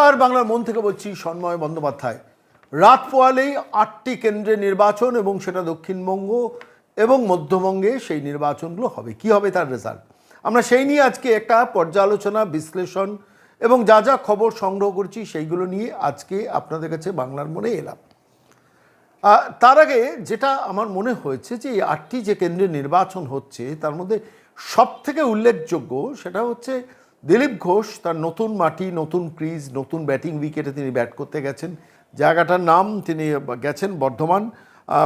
নমস্কার বাংলার মন থেকে বলছি সন্ময় বন্দ্যোপাধ্যায়। রাত পোয়ালেই আটটি কেন্দ্রে নির্বাচন এবং সেটা দক্ষিণবঙ্গ এবং মধ্যবঙ্গে সেই নির্বাচনগুলো হবে। কি হবে তার রেজাল্ট আমরা সেই নিয়ে আজকে একটা পর্যালোচনা, বিশ্লেষণ এবং যা যা খবর সংগ্রহ করছি সেইগুলো নিয়ে আজকে আপনাদের কাছে বাংলার মনে এলাম। তার আগে যেটা আমার মনে হয়েছে যে এই আটটি যে কেন্দ্রে নির্বাচন হচ্ছে, তার মধ্যে সব থেকে উল্লেখযোগ্য সেটা হচ্ছে দিলীপ ঘোষ তার নতুন মাটি, নতুন ক্রিজ, নতুন ব্যাটিং উইকেটে তিনি ব্যাট করতে গেছেন। জায়গাটার নাম তিনি গেছেন বর্ধমান।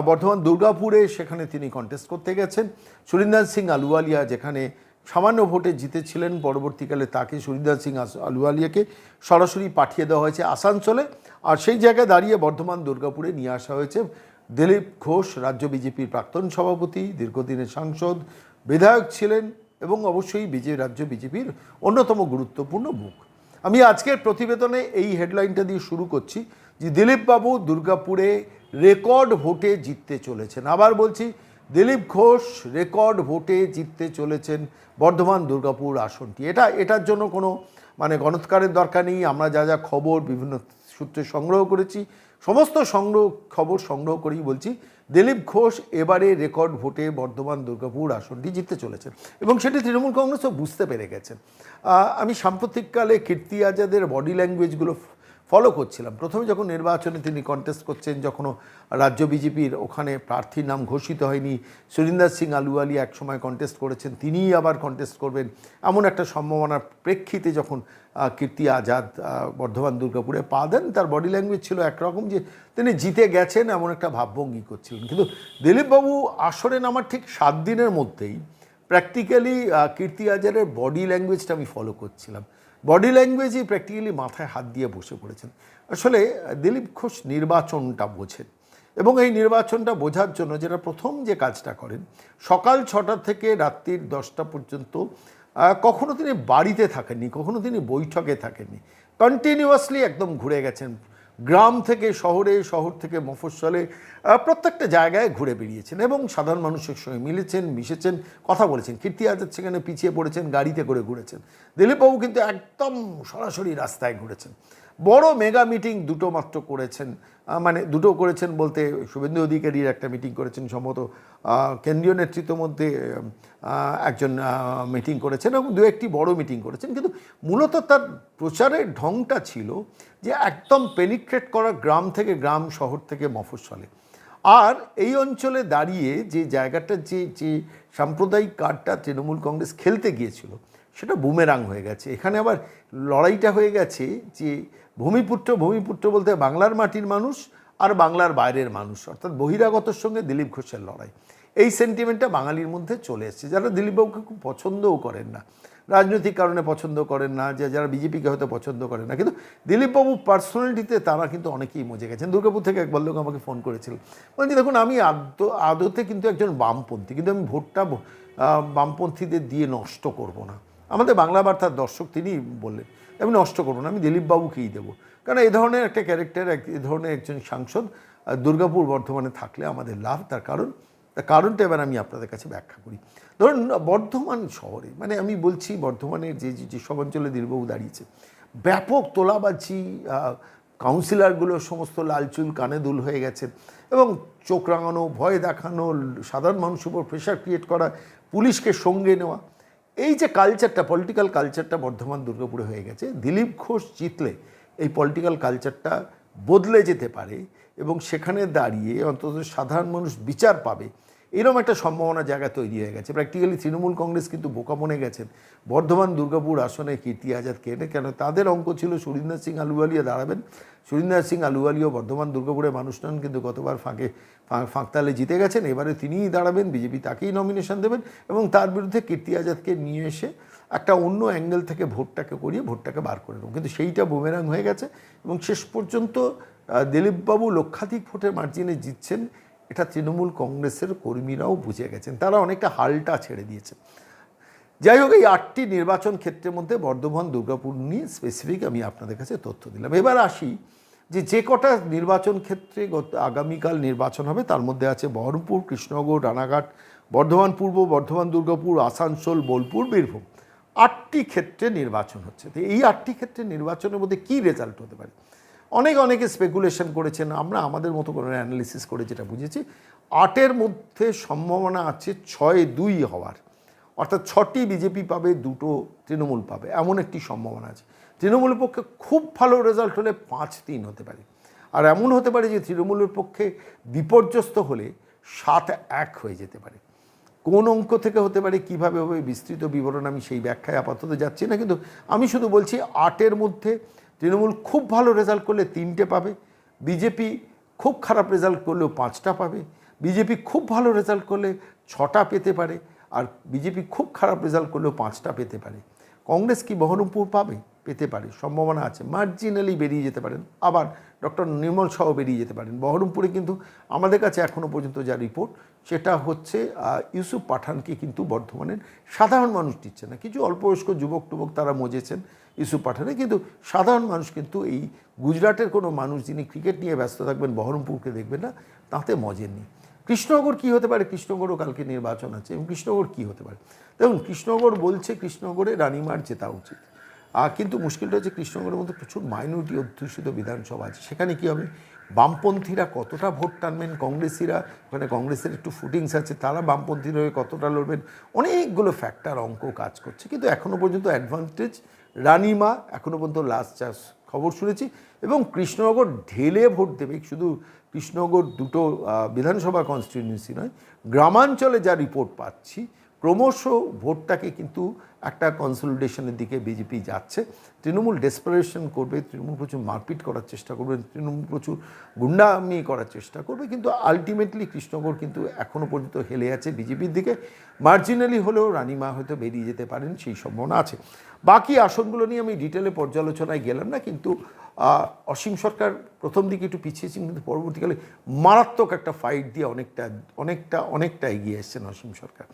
বর্ধমান দুর্গাপুরে সেখানে তিনি কন্টেস্ট করতে গেছেন। সুরিন্দার সিং আলুওয়ালিয়া যেখানে সামান্য ভোটে জিতেছিলেন, পরবর্তীকালে তাকে সুরিন্দার সিং আলুওয়ালিয়াকে সরাসরি পাঠিয়ে দেওয়া হয়েছে আসানসোলে। আর সেই জায়গায় দাঁড়িয়ে বর্ধমান দুর্গাপুরে নিয়ে আসা হয়েছে দিলীপ ঘোষ, রাজ্য বিজেপির প্রাক্তন সভাপতি, দীর্ঘদিনের সাংসদ, বিধায়ক ছিলেন এবং অবশ্যই বিজয় রাজ্য বিজেপির অন্যতম গুরুত্বপূর্ণ মুখ। আমি আজকের প্রতিবেদনে এই হেডলাইনটা দিয়ে শুরু করছি যে দিলীপবাবু দুর্গাপুরে রেকর্ড ভোটে জিততে চলেছেন। আবার বলছি, দিলীপ ঘোষ রেকর্ড ভোটে জিততে চলেছেন বর্ধমান দুর্গাপুর আসনটি। এটা, এটার জন্য কোনো মানে গণৎকারের দরকার নেই। আমরা যা যা খবর, বিভিন্ন সূত্রে সংগ্রহ করেছি, সমস্ত সংগ্রহ, খবর সংগ্রহ করেই বলছি দিলীপ ঘোষ এবারে রেকর্ড ভোটে বর্ধমান দুর্গাপুর আসনটি জিততে চলেছেন এবং সেটি তৃণমূল কংগ্রেসও বুঝতে পেরে গেছেন আমি সাম্প্রতিককালে কীর্তি আজাদের বডি ল্যাঙ্গুয়েজগুলো ফলো করছিলাম। প্রথমে যখন নির্বাচনে তিনি কন্টেস্ট করছেন, যখনও রাজ্য বিজেপির ওখানে প্রার্থীর নাম ঘোষিত হয়নি, সুরিন্দার সিং আলুওয়ালি একসময় কন্টেস্ট করেছেন, তিনিই আবার কন্টেস্ট করবেন। এমন একটা সম্ভাবনার প্রেক্ষিতে যখন কীর্তি আজাদ বর্ধমান দুর্গাপুরে পা দেন, তার বডি ল্যাঙ্গুয়েজ ছিল একরকম যে তিনি জিতে গেছেন এমন একটা ভাবভঙ্গি করছিলেন। কিন্তু দিলীপবাবু আসরে নামার ঠিক সাত দিনের মধ্যেই। প্র্যাকটিক্যালি কীর্তি আজারের বডি ল্যাঙ্গুয়েজটা আমি ফলো করছিলাম। বডি ল্যাঙ্গুয়েজই প্র্যাকটিক্যালি মাথায় হাত দিয়ে বসে পড়েছেন। আসলে দিলীপ ঘোষ নির্বাচনটা বোঝেন এবং এই নির্বাচনটা বোঝার জন্য যেটা প্রথম যে কাজটা করেন, সকাল ছটা থেকে রাত্রির দশটা পর্যন্ত কখনো তিনি বাড়িতে থাকেননি, কখনো তিনি বৈঠকে থাকেননি। কন্টিনিউয়াসলি একদম ঘুরে গেছেন। গ্রাম থেকে শহরে, শহর থেকে মফস্বলে প্রত্যেকটা জায়গায় ঘুরে বেরিয়েছেন এবং সাধারণ মানুষের সঙ্গে মিলেছেন, মিশেছেন, কথা বলেছেন। কীর্তি আজাদ সেখানে পিছিয়ে পড়েছেন, গাড়িতে করে ঘুরেছেন। দিলীপবাবু কিন্তু একদম সরাসরি রাস্তায় ঘুরেছেন। বড় মেগা মিটিং দুটো মাত্র করেছেন মানে দুটো করেছেন বলতে শুভেন্দু অধিকারীর একটা মিটিং করেছেন, সম্ভবত কেন্দ্রীয় নেতৃত্বের মধ্যে একজন মিটিং করেছেন এবং দু একটি বড় মিটিং করেছেন। কিন্তু মূলত তার প্রচারের ঢংটা ছিল যে একদম পেনিট্রেট করা গ্রাম থেকে গ্রাম, শহর থেকে মফস্বলে। আর এই অঞ্চলে দাঁড়িয়ে যে জায়গাটা যে যে সাম্প্রদায়িক কার্ডটা তৃণমূল কংগ্রেস খেলতে গিয়েছিল সেটা বুমেরাং হয়ে গেছে। এখানে আবার লড়াইটা হয়ে গেছে যে ভূমিপুত্র ভূমিপুত্র বলতে বাংলার মাটির মানুষ আর বাংলার বাইরের মানুষ, অর্থাৎ বহিরাগতর সঙ্গে দিলীপ ঘোষের লড়াই। এই সেন্টিমেন্টটা বাঙালির মধ্যে চলে এসেছে। যারা দিলীপবাবুকে খুব পছন্দও করেন না, রাজনৈতিক কারণে পছন্দ করেন না, যে যারা বিজেপিকে হয়তো পছন্দ করেন না, কিন্তু দিলীপবাবু পার্সোনালিটিতে তারা কিন্তু অনেকেই মজে গেছেন। দুর্গাপুর থেকে এক লোক আমাকে ফোন করেছিল। বলছি দেখুন, আমি আদ আদতে কিন্তু একজন বামপন্থী, কিন্তু আমি ভোটটা বামপন্থীদের দিয়ে নষ্ট করব না। আমাদের বাংলা বার্তার দর্শক তিনি বললেন, আমি নষ্ট করব না, আমি দিলীপবাবুকেই দেবো। কারণ এই ধরনের একটা ক্যারেক্টার এক এ ধরনের একজন সাংসদ দুর্গাপুর বর্ধমানে থাকলে আমাদের লাভ, তার কারণ, তার কারণটা এবার আমি আপনাদের কাছে ব্যাখ্যা করি। ধরুন, বর্ধমান শহরে মানে আমি বলছি বর্ধমানের যে, যে- যেসব অঞ্চলে দিলীপবাবু দাঁড়িয়েছে, ব্যাপক তোলাবাজি কাউন্সিলরগুলো সমস্ত লালচুল কানে দুল হয়ে গেছে এবং চোখ রাঙানো, ভয় দেখানো, সাধারণ মানুষের উপর প্রেশার ক্রিয়েট করা, পুলিশকে সঙ্গে নেওয়া এই যে কালচারটা পলিটিক্যাল কালচারটা বর্ধমান, দুর্গাপুরে হয়ে গেছে, দিলীপ ঘোষ জিতলে এই পলিটিক্যাল কালচারটা বদলে যেতে পারে এবং সেখানে দাঁড়িয়ে অন্তত সাধারণ মানুষ বিচার পাবে। এরকম একটা সম্ভাবনা জায়গা তৈরি হয়ে গেছে। প্র্যাকটিক্যালি তৃণমূল কংগ্রেস কিন্তু বোকা মনে গেছেন। বর্ধমান দুর্গাপুর আসনে কীর্তি আজাদকে এনে কেন? তাদের অঙ্ক ছিল সুরিন্দর সিং আলুওয়ালিয়া দাঁড়াবেন। সুরিন্দর সিং আলুওয়ালিও বর্ধমান দুর্গাপুরের মানুষ নন, কিন্তু গতবার ফাঁকে ফাঁকতালে জিতে গেছেন। এবারে তিনিই দাঁড়াবেন, বিজেপি তাকেই নমিনেশন দেবেন এবং তার বিরুদ্ধে কীর্তি আজাদকে নিয়ে এসে একটা অন্য অ্যাঙ্গেল থেকে ভোটটাকে করিয়ে ভোটটাকে বার করে দেবো কিন্তু সেইটা বুমেরাং হয়ে গেছে এবং শেষ পর্যন্ত দিলীপবাবু লক্ষাধিক ভোটের মার্জিনে জিতছেন এটা তৃণমূল কংগ্রেসের কর্মীরাও বুঝে গেছেন, তারা অনেকটা হালটা ছেড়ে দিয়েছে। যাই হোক, এই আটটি নির্বাচন ক্ষেত্রের মধ্যে বর্ধমান, দুর্গাপুর নিয়ে স্পেসিফিক আমি আপনাদের কাছে তথ্য দিলাম। এবার আসি যে যে কটা নির্বাচন ক্ষেত্রে গত আগামীকাল নির্বাচন হবে, তার মধ্যে আছে বহরমপুর, কৃষ্ণনগর, রানাঘাট, বর্ধমান পূর্ব, বর্ধমান, দুর্গাপুর, আসানসোল, বোলপুর, বীরভূম। আটটি ক্ষেত্রে নির্বাচন হচ্ছে। তো এই আটটি ক্ষেত্রে নির্বাচনের মধ্যে কী রেজাল্ট হতে পারে? অনেক অনেকে স্পেকুলেশন করেছেন, আমরা আমাদের মতো করে অ্যানালিসিস করে যেটা বুঝেছি, আটের মধ্যে সম্ভাবনা আছে ছয় দুই হওয়ার। অর্থাৎ ছটি বিজেপি পাবে, দুটো তৃণমূল পাবে, এমন একটি সম্ভাবনা আছে। তৃণমূলের পক্ষে খুব ভালো রেজাল্ট হলে পাঁচ তিন হতে পারে। আর এমন হতে পারে যে তৃণমূলের পক্ষে বিপর্যস্ত হলে সাত এক হয়ে যেতে পারে। কোন অঙ্ক থেকে হতে পারে, কীভাবে হবে, বিস্তৃত বিবরণ আমি সেই ব্যাখ্যায় আপাতত যাচ্ছি না, কিন্তু আমি শুধু বলছি আটের মধ্যে তৃণমূল খুব ভালো রেজাল্ট করলে তিনটে পাবে, বিজেপি খুব খারাপ রেজাল্ট করলেও পাঁচটা পাবে, বিজেপি খুব ভালো রেজাল্ট করলে ছটা পেতে পারে আর বিজেপি খুব খারাপ রেজাল্ট করলেও পাঁচটা পেতে পারে। কংগ্রেস কি বহরমপুর পাবে? পেতে পারে, সম্ভাবনা আছে। মার্জিনালি বেরিয়ে যেতে পারেন। আবার ডক্টর নির্মল শাহ বেরিয়ে যেতে পারেন। বহরমপুরে কিন্তু আমাদের কাছে এখনও পর্যন্ত যা রিপোর্ট, সেটা হচ্ছে ইউসুফ পাঠানকে কিন্তু বর্ধমানের সাধারণ মানুষ দিচ্ছে না। কিছু অল্পবয়স্ক যুবক টুবক তারা মজেছেন ইউসুফ পাঠানে, কিন্তু সাধারণ মানুষ কিন্তু এই গুজরাটের কোনো মানুষ যিনি ক্রিকেট নিয়ে ব্যস্ত থাকবেন, বহরমপুরকে দেখবেন না, তাতে মজেননি। কৃষ্ণনগর কি হতে পারে? কৃষ্ণনগরও কালকে নির্বাচন আছে এবং কৃষ্ণনগর কি হতে পারে? দেখুন, কৃষ্ণনগর বলছে, কৃষ্ণনগরে রানীমার জেতা উচিত। কিন্তু মুশকিলটা হচ্ছে কৃষ্ণনগরের মধ্যে প্রচুর মাইনরিটি অধ্যুষিত বিধানসভা আছে। সেখানে কি হবে? বামপন্থীরা কতটা ভোট টানবেন? কংগ্রেসিরা ওখানে কংগ্রেসের একটু ফুটিংস আছে, তারা বামপন্থীর হয়ে কতটা লড়বেন? অনেকগুলো ফ্যাক্টর অঙ্ক কাজ করছে। কিন্তু এখনও পর্যন্ত অ্যাডভান্টেজ রানীমা এখনও পর্যন্ত লাস্ট চাষ খবর শুনেছি। এবং কৃষ্ণনগর ঢেলে ভোট দেবে, শুধু কৃষ্ণনগর দুটো বিধানসভা কনস্টিটিউয়েন্সি নয়, গ্রামাঞ্চলে যা রিপোর্ট পাচ্ছি, ক্রমশ ভোটটাকে কিন্তু একটা কনসলিডেশনের দিকে বিজেপি যাচ্ছে। তৃণমূল ডেসপারেশন করবে, তৃণমূল প্রচুর মারপিট করার চেষ্টা করবে, তৃণমূল প্রচুর গুন্ডামি করার চেষ্টা করবে, কিন্তু আলটিমেটলি কৃষ্ণনগর কিন্তু এখনও পর্যন্ত হেলে আছে বিজেপির দিকে। মার্জিনালি হলেও রানীমা হয়তো বেরিয়ে যেতে পারেন, সেই সম্ভাবনা আছে। বাকি আসনগুলো নিয়ে আমি ডিটেলে পর্যালোচনায় গেলাম না, কিন্তু অসীম সরকার প্রথম দিকে একটু পিছিয়েছেন, কিন্তু পরবর্তীকালে মারাত্মক একটা ফাইট দিয়ে অনেকটা অনেকটা অনেকটা এগিয়ে এসছেন অসীম সরকার।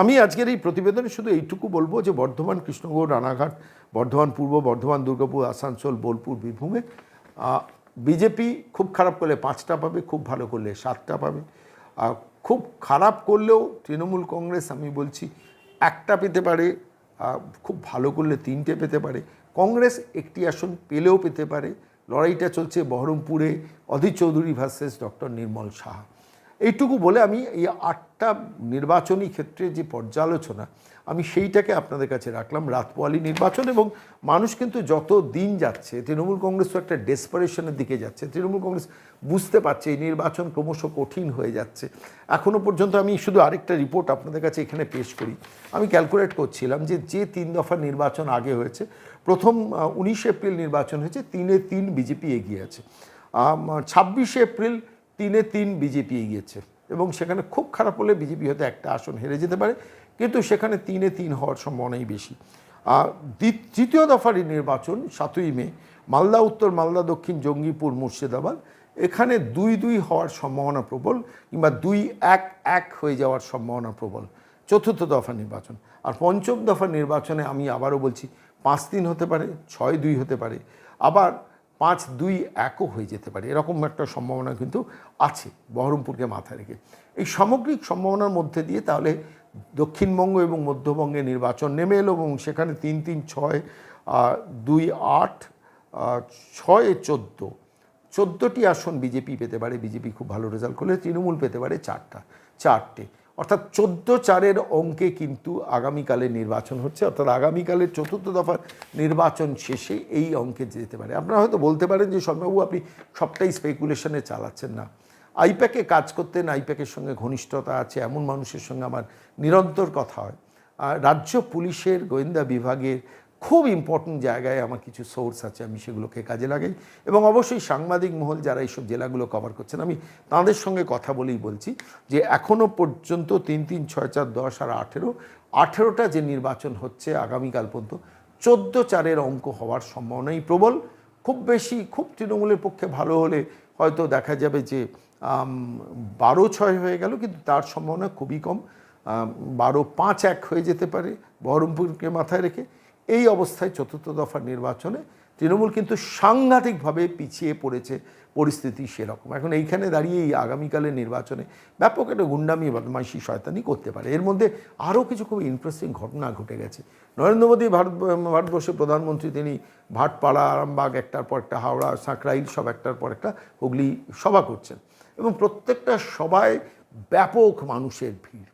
আমি আজকের এই প্রতিবেদনে শুধু এইটুকু বলব যে বর্ধমান কৃষ্ণনগর রানাঘাট, বর্ধমান পূর্ব, বর্ধমান, দুর্গাপুর, আসানসোল, বোলপুর, বীরভূমে। বিজেপি খুব খারাপ করলে পাঁচটা পাবে, খুব ভালো করলে সাতটা পাবে। আর খুব খারাপ করলেও তৃণমূল কংগ্রেস, আমি বলছি, একটা পেতে পারে খুব ভালো করলে তিনটে পেতে পারে। কংগ্রেস একটি আসন পেলেও পেতে পারে। লড়াইটা চলছে বহরমপুরে, অধীর চৌধুরী ভার্সেস ডক্টর নির্মল সাহা। এইটুকু বলে আমি এই আটটা নির্বাচনী ক্ষেত্রে যে পর্যালোচনা আমি সেইটাকে আপনাদের কাছে রাখলাম, রাতপোয়ালি নির্বাচন এবং মানুষ কিন্তু যত দিন যাচ্ছে, তৃণমূল কংগ্রেসও একটা ডেসপারেশনের দিকে যাচ্ছে, তৃণমূল কংগ্রেস বুঝতে পারছে এই নির্বাচন ক্রমশ কঠিন হয়ে যাচ্ছে। এখনও পর্যন্ত আমি শুধু আরেকটা রিপোর্ট আপনাদের কাছে এখানে পেশ করি। আমি ক্যালকুলেট করছিলাম যে যে তিন দফা নির্বাচন আগে হয়েছে, প্রথম উনিশে এপ্রিল নির্বাচন হয়েছে, তিনে তিন বিজেপি এগিয়ে আছে। ছাব্বিশে এপ্রিল তিনে তিন বিজেপি এগিয়েছে এবং সেখানে খুব খারাপ হলে বিজেপি হয়তো একটা আসন হেরে যেতে পারে। কিন্তু সেখানে তিনে তিন হওয়ার সম্ভাবনাই বেশি। আর তৃতীয় দফার নির্বাচন সাতই মে, মালদা উত্তর, মালদা দক্ষিণ, জঙ্গিপুর, মুর্শিদাবাদ, এখানে দুই দুই হওয়ার সম্ভাবনা প্রবল কিংবা দুই এক এক হয়ে যাওয়ার সম্ভাবনা প্রবল। চতুর্থ দফা নির্বাচন। আর পঞ্চম দফা নির্বাচনে আমি আবারও বলছি, পাঁচ তিন হতে পারে, ছয় দুই হতে পারে, আবার পাঁচ দুই একও হয়ে যেতে পারে। এরকম একটা সম্ভাবনা কিন্তু আছে বহরমপুরকে মাথায় রেখে। এই সামগ্রিক সম্ভাবনার মধ্যে দিয়ে তাহলে দক্ষিণবঙ্গ এবং মধ্যবঙ্গে নির্বাচন নেমে এলো এবং সেখানে তিন তিন, ছয় দুই, আট ছয়, চোদ্দ। চোদ্দোটি আসন বিজেপি পেতে পারে, বিজেপি খুব ভালো রেজাল্ট করলে, তৃণমূল পেতে পারে চারটা, চারটে। অর্থাৎ চোদ্দ চারের অঙ্কে কিন্তু আগামীকালের নির্বাচন হচ্ছে, অর্থাৎ আগামীকালের চতুর্থ দফার নির্বাচন শেষে এই অঙ্কে যেতে পারে। আপনারা হয়তো বলতে পারেন যে শর্মাবু আপনি সবটাই স্পেকুলেশনে চালাচ্ছেন না। আইপ্যাকে কাজ করতেন, আইপ্যাকের সঙ্গে ঘনিষ্ঠতা আছে, এমন মানুষের সঙ্গে আমার নিরন্তর কথা হয়। আর রাজ্য পুলিশের গোয়েন্দা বিভাগের খুব ইম্পর্টেন্ট জায়গায় আমার কিছু সোর্স আছে, আমি সেগুলোকে কাজে লাগাই। এবং অবশ্যই সাংবাদিক মহল যারা এইসব জেলাগুলো কভার করছেন, আমি তাদের সঙ্গে কথা বলেই বলছি যে এখনও পর্যন্ত তিন তিন ছয় চার দশ আর আঠেরো, আঠেরোটা যে নির্বাচন হচ্ছে আগামীকাল পর্যন্ত, চোদ্দ চারের অঙ্ক হওয়ার সম্ভাবনাই প্রবল। খুব বেশি, খুব তৃণমূলের পক্ষে ভালো হলে হয়তো দেখা যাবে যে বারো ছয় হয়ে গেল, কিন্তু তার সম্ভাবনা খুবই কম। বারো পাঁচ এক হয়ে যেতে পারে বহরমপুরকে মাথায় রেখে। এই অবস্থায় চতুর্থ দফার নির্বাচনে তৃণমূল কিন্তু সাংঘাতিকভাবে পিছিয়ে পড়েছে, পরিস্থিতি সেরকম। এখন এইখানে দাঁড়িয়ে এই আগামীকালের নির্বাচনে ব্যাপক একটা গুন্ডামি বদমাইশি শয়তানি করতে পারে। এর মধ্যে আরও কিছু খুব ইন্টারেস্টিং ঘটনা ঘটে গেছে। নরেন্দ্র মোদী ভারত ভারতবর্ষের প্রধানমন্ত্রী, তিনি ভাটপাড়া, আরামবাগ, একটার পর একটা, হাওড়া সাঁকরাইল সব একটার পর একটা হুগলি সভা করছেন। এবং প্রত্যেকটা সবাই ব্যাপক মানুষের ভিড়।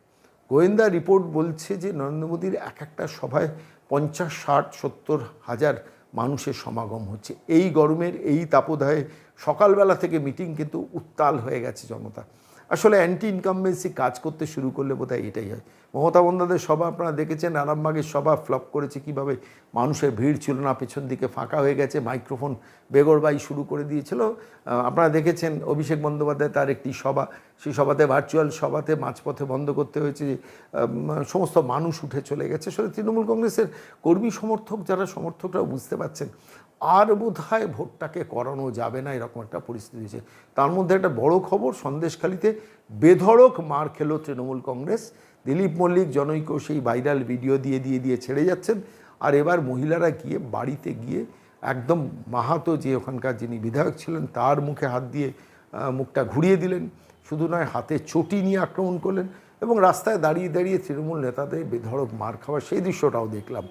গোয়েন্দা রিপোর্ট বলছে যে নরেন্দ্র মোদীর এক একটা সভায় পঞ্চাশ, ষাট, সত্তর হাজার মানুষের সমাগম হচ্ছে। এই গরমের এই তাপদায়ে সকালবেলা থেকে মিটিং কিন্তু উত্তাল হয়ে গেছে জনতা। আসলে অ্যান্টি ইনকামবেন্সি কাজ করতে শুরু করলে বোধহয় এটাই হয়। মমতা বন্দ্যোপাধ্যায়ের সভা আপনারা দেখেছেন আরামবাগের সভা ফ্লপ করেছে কীভাবে মানুষের ভিড় ছিল না, পেছন দিকে ফাঁকা হয়ে গেছে মাইক্রোফোন বেগরবাই শুরু করে দিয়েছিল। আপনারা দেখেছেন অভিষেক বন্দ্যোপাধ্যায় তার একটি সভা, সেই সভাতে ভার্চুয়াল সভাতে মাঝপথে বন্ধ করতে হয়েছে সমস্ত মানুষ উঠে চলে গেছে। আসলে তৃণমূল কংগ্রেসের কর্মী সমর্থক যারা সমর্থকরা বুঝতে পারছেন আর বোধ হয় ভোটটাকে করানো যাবে না, এরকম একটা পরিস্থিতি হয়েছে। তার মধ্যে একটা বড় খবর, সন্দেশখালিতে বেধড়ক মার খেলো তৃণমূল কংগ্রেস। দিলীপ মল্লিক, জনৈক, সেই ভাইরাল ভিডিও দিয়ে দিয়ে দিয়ে ছেড়ে যাচ্ছেন। আর এবার মহিলারা গিয়ে বাড়িতে গিয়ে একদম মাহাতো যে ওখানকার যিনি বিধায়ক ছিলেন, তার মুখে হাত দিয়ে মুখটা ঘুরিয়ে দিলেন। শুধু নয়, হাতে চটি নিয়ে আক্রমণ করলেন এবং রাস্তায় দাঁড়িয়ে দাঁড়িয়ে তৃণমূল নেতাদের বেধড়ক মার খাওয়ার সেই দৃশ্যটাও দেখলাম।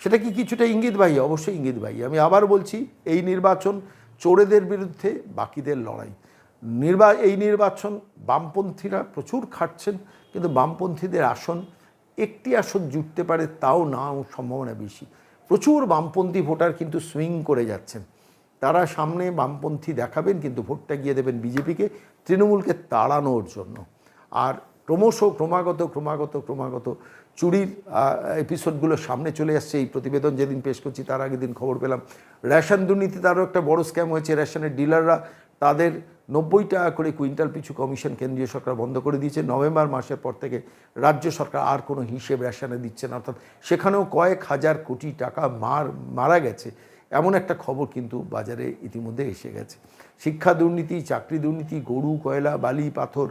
সেটা কি কিছুটা ইঙ্গিতবাহী অবশ্যই ইঙ্গিতবাহী আমি আবার বলছি, এই নির্বাচন চোরেদের বিরুদ্ধে, বাকিদের লড়াই। নির্বা, এই নির্বাচন বামপন্থীরা প্রচুর খাটছেন, কিন্তু বামপন্থীদের আসন একটি আসন জুটতে পারে তাও না, সম্ভাবনা বেশি। প্রচুর বামপন্থী ভোটার কিন্তু সুইং করে যাচ্ছেন। তারা সামনে বামপন্থী দেখাবেন, কিন্তু ভোটটা গিয়ে দেবেন বিজেপিকে, তৃণমূলকে তাড়ানোর জন্য। আর ক্রমশ ক্রমাগত ক্রমাগত ক্রমাগত চুরির এপিসোডগুলো সামনে চলে আসছে, এই প্রতিবেদন যেদিন পেশ করছি তার আগের দিন খবর পেলাম। রেশন দুর্নীতি তারও একটা বড় স্ক্যাম হয়েছে, রেশনের ডিলাররা তাদের নব্বই টাকা করে কুইন্টাল পিছু কমিশন কেন্দ্রীয় সরকার বন্ধ করে দিয়েছে। নভেম্বর মাসের পর থেকে রাজ্য সরকার আর কোনো হিসেব রেশনে দিচ্ছে না। অর্থাৎ সেখানেও কয়েক হাজার কোটি টাকা মার, মারা গেছে, এমন একটা খবর কিন্তু বাজারে ইতিমধ্যে এসে গেছে। শিক্ষা দুর্নীতি, চাকরি দুর্নীতি, গরু, কয়লা, বালি, পাথর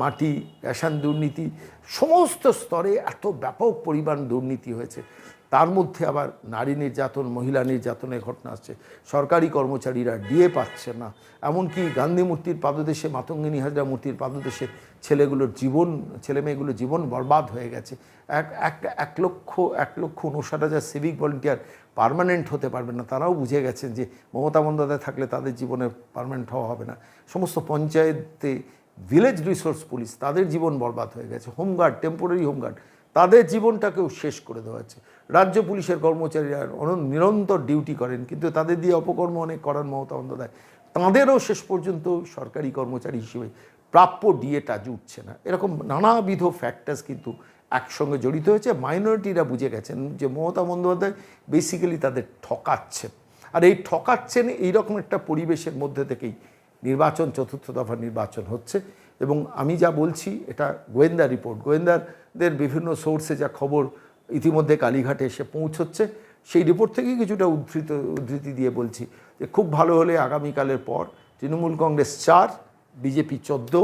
মাটি, রেশন দুর্নীতি, সমস্ত স্তরে এত ব্যাপক পরিমাণ দুর্নীতি হয়েছে। তার মধ্যে আবার নারী নির্যাতন, মহিলা নির্যাতনের ঘটনা আসছে। সরকারি কর্মচারীরা ডিএ পাচ্ছে না। এমনকি গান্ধী মূর্তির পাদদেশে, মাতঙ্গিনী হাজরা মূর্তির পাদদেশে ছেলেগুলোর জীবন ছেলে মেয়েগুলোর জীবন বরবাদ হয়ে গেছে। এক এক এক লক্ষ এক লক্ষ উনষাট হাজার সিভিক ভলেন্টিয়ার পার্মানেন্ট হতে পারবে না। তারাও বুঝে গেছেন যে মমতা বন্দ্যোপাধ্যায় থাকলে তাদের জীবনে পারমানেন্ট হওয়া হবে না। সমস্ত পঞ্চায়েতে ভিলেজ রিসোর্স পুলিশ তাদের জীবন বরবাদ হয়ে গেছে হোমগার্ড টেম্পোরারি হোমগার্ড তাদের জীবনটাকেও শেষ করে দেওয়া হচ্ছে। রাজ্য পুলিশের কর্মচারীরা অন- নিরন্তর ডিউটি করেন, কিন্তু তাদের দিয়ে অপকর্ম অনেক করার মমতা বন্দ্যোপাধ্যায়। তাঁদেরও শেষ পর্যন্ত সরকারি কর্মচারী হিসেবে প্রাপ্য ডিএটা জুটছে না। এরকম নানাবিধ ফ্যাক্টার্স কিন্তু একসঙ্গে জড়িত হয়েছে। মাইনরিটিরা বুঝে গেছেন যে মমতা বন্দ্যোপাধ্যায় বেসিক্যালি তাদের ঠকাচ্ছেন। আর এই ঠকাচ্ছেন এইরকম একটা পরিবেশের মধ্যে থেকেই নির্বাচন, চতুর্থ দফা নির্বাচন হচ্ছে। এবং আমি যা বলছি, এটা গোয়েন্দা রিপোর্ট। গোয়েন্দাদের বিভিন্ন সোর্সে যা খবর ইতিমধ্যে কালীঘাটে এসে পৌঁছচ্ছে, সেই রিপোর্ট থেকেই কিছুটা উদ্ধৃত, উদ্ধৃতি দিয়ে বলছি যে খুব ভালো হলে আগামীকালের পর তৃণমূল কংগ্রেস চার, বিজেপি চোদ্দ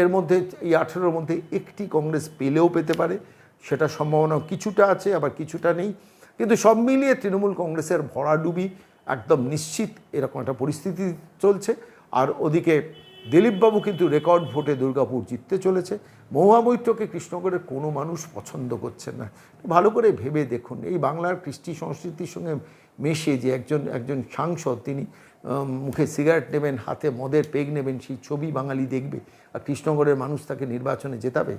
এর মধ্যে, এই আঠেরোর মধ্যে একটি কংগ্রেস পেলেও পেতে পারে। সেটা সম্ভাবনা কিছুটা আছে, আবার কিছুটা নেই। কিন্তু সব মিলিয়ে তৃণমূল কংগ্রেসের ভরাডুবি একদম নিশ্চিত এরকম একটা পরিস্থিতি চলছে। আর ওদিকে দিলীপবাবু কিন্তু রেকর্ড ভোটে দুর্গাপুর জিততে চলেছে। মহাবৈঠকে কৃষ্ণগড়ের কোনো মানুষ পছন্দ করছেন না। ভালো করে ভেবে দেখুন, এই বাংলার কৃষ্টি সংস্কৃতির সঙ্গে মেশে যে একজন একজন সাংসদ তিনি মুখে সিগারেট নেবেন, হাতে মদের পেগ নেবেন, সেই ছবি বাঙালি দেখবে আর কৃষ্ণগড়ের মানুষ তাকে নির্বাচনে জেতাবে।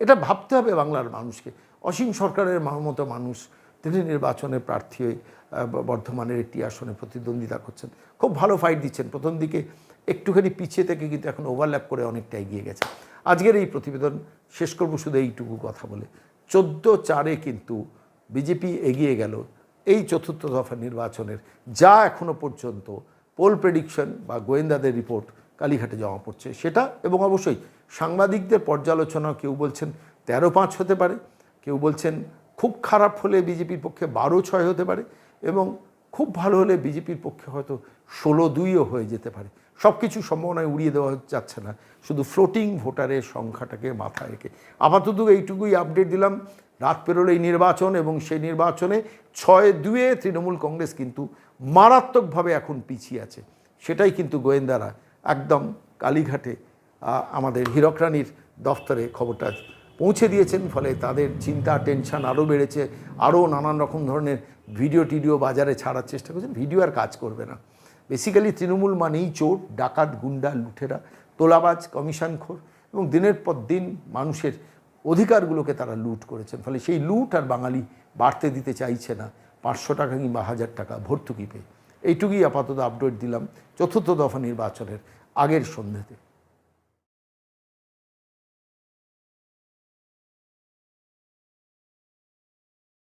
এটা ভাবতে হবে বাংলার মানুষকে। অসীম সরকারের মতো মানুষ তিনি নির্বাচনে প্রার্থী হয়ে বর্ধমানের একটি আসনে প্রতিদ্বন্দ্বিতা করছেন। খুব ভালো ফাইট দিচ্ছেন। প্রথম দিকে একটুখানি পিছিয়ে থেকে কিন্তু এখন ওভারল্যাপ করে অনেকটা এগিয়ে গেছে। আজকের এই প্রতিবেদন শেষ করব শুধু এইটুকু কথা বলে। চোদ্দ চারে কিন্তু বিজেপি এগিয়ে গেল এই চতুর্থ দফা নির্বাচনের। যা এখনও পর্যন্ত পোল প্রেডিকশন বা গোয়েন্দাদের রিপোর্ট কালীঘাটে জমা পড়ছে। সেটা এবং অবশ্যই সাংবাদিকদের পর্যালোচনা কেউ বলছেন তেরো পাঁচ হতে পারে, কেউ বলছেন খুব খারাপ হলে বিজেপির পক্ষে বারো, ছয় হতে পারে এবং খুব ভালো হলে বিজেপির পক্ষে হয়তো ষোলো, দুইও হয়ে যেতে পারে। সব কিছু সম্ভাবনায় উড়িয়ে দেওয়া যাচ্ছে না। শুধু ফ্লোটিং ভোটারের সংখ্যাটাকে মাথায় রেখে। আপাতত এইটুকুই আপডেট দিলাম। রাত পেরোলেই নির্বাচন এবং সেই নির্বাচনে ছয়, দুয়ে তৃণমূল কংগ্রেস কিন্তু মারাত্মকভাবে এখন পিছিয়ে আছে। সেটাই কিন্তু গোয়েন্দারা একদম কালীঘাটে আমাদের হীরকরানির দফতরে খবরটা পৌঁছে দিয়েছেন, ফলে তাদের চিন্তা, টেনশন আরও বেড়েছে। আরও নানান রকম ধরনের ভিডিও টিডিও বাজারে ছাড়ার চেষ্টা করছেন। ভিডিও আর কাজ করবে না। বেসিক্যালি তৃণমূল মানেই চোর, ডাকাত, গুন্ডা, লুঠেরা, তোলাবাজ কমিশনখোর এবং দিনের পর দিন মানুষের অধিকারগুলোকে তারা লুট করেছেন। ফলে সেই লুট আর বাঙালি বাড়তে দিতে চাইছে না। পাঁচশো টাকা কিংবা হাজার টাকা ভর্তুকি পেয়ে। এইটুকুই আপাতত আপডেট দিলাম। চতুর্থ দফা নির্বাচনের আগের সন্ধ্যেতে।